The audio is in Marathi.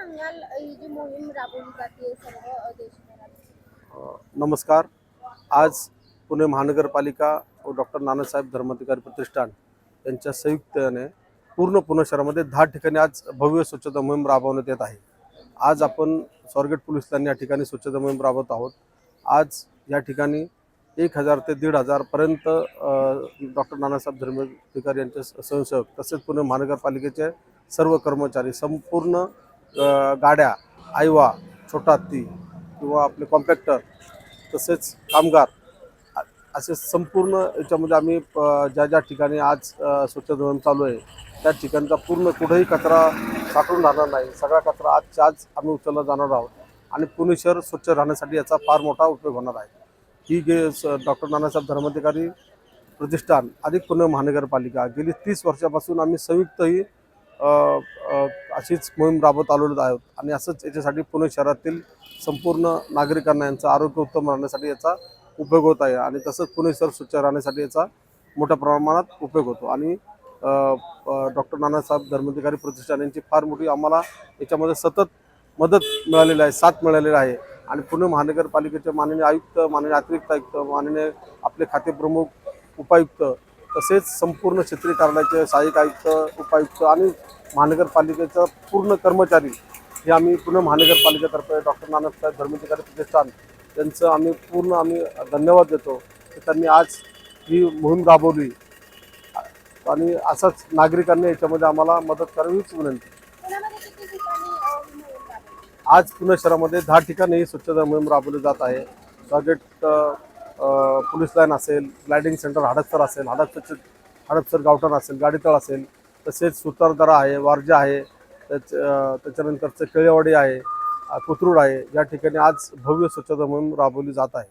सांगाल ही जी मोहीम राबवली जाते सर्व देशभरात? नमस्कार. आज पुणे महानगरपालिका व डॉक्टर नानासाहेब धर्माधिकारी प्रतिष्ठान यांच्या संयुक्तने पूर्ण पुणे शहरामध्ये दहा ठिकाणी आज भव्य स्वच्छता मोहीम राबवण्यात येत आहे. आज आपण स्वारगेट पोलीस लाईन या ठिकाणी स्वच्छता मोहीम राबवत आहोत. आज या ठिकाणी एक हजार ते दीड हजारपर्यंत डॉक्टर नानासाहेब धर्माधिकारी यांचे स्वयंसेवक तसेच पुणे महानगरपालिकेचे सर्व कर्मचारी संपूर्ण गाड्या आयवा छोटा हत्ती किंवा आपले कॉम्पॅक्टर तसेच कामगार असे संपूर्ण याच्यामध्ये आम्ही प- ज्या ज्या ठिकाणी आज स्वच्छ धोरण चालू आहे त्या ठिकाणचा पूर्ण कुठेही कचरा साठवून राहणार नाही. सगळा कचरा आजच्या आज आम्ही उचलला जाणार आहोत आणि पुणे शहर स्वच्छ राहण्यासाठी याचा फार मोठा उपयोग होणार आहे. ही गे डॉक्टर नानासाहेब धर्माधिकारी प्रतिष्ठान अधिक पुणे महानगरपालिका गेली तीस वर्षापासून आम्ही संयुक्त ही अशीच मोहीम राबवत आलेलो आहोत. आणि असंच याच्यासाठी पुणे शहरातील संपूर्ण नागरिकांना यांचं आरोग्य उत्तम राहण्यासाठी याचा उपयोग होत आहे. आणि तसंच पुणे शहर स्वच्छ राहण्यासाठी याचा मोठ्या प्रमाणात उपयोग होतो. आणि डॉक्टर नानासाहेब धर्माधिकारी प्रतिष्ठान यांची फार मोठी आम्हाला याच्यामध्ये सतत मदत मिळालेली आहे साथ मिळालेला आहे. आणि पुणे महानगरपालिकेचे माननीय आयुक्त माननीय अतिरिक्त आयुक्त माननीय आपले खातेप्रमुख उपायुक्त तसेच संपूर्ण क्षेत्रीय कार्यालयाचे सहाय्यक आयुक्त उपायुक्त आणि महानगरपालिकेचं पूर्ण कर्मचारी हे आम्ही पुणे महानगरपालिकेतर्फे डॉक्टर नानासाहेब धर्मधिकारी प्रतिष्ठान त्यांचं आम्ही पूर्ण आम्ही धन्यवाद देतो की त्यांनी आज ही मोहीम राबवली. आणि असंच नागरिकांनी याच्यामध्ये आम्हाला मदत करावी विनंती. आज पुणे शहरामध्ये दहा ठिकाणी ही स्वच्छता मोहीम राबवली जात आहे. स्वागेट पोलीस लाईन असेल ग्लायडिंग सेंटर हडपसर असेल हडपसरचे हडपसर गावठाण असेल गाडीतळ असेल तसेच सुतारदरा आहे वारजा आहे त्याच त्याच्यानंतरचं केळेवाडी आहे कुत्रुड कोथरूड आहे. या ठिकाणी आज भव्य स्वच्छता मोहीम राबवली जात आहे.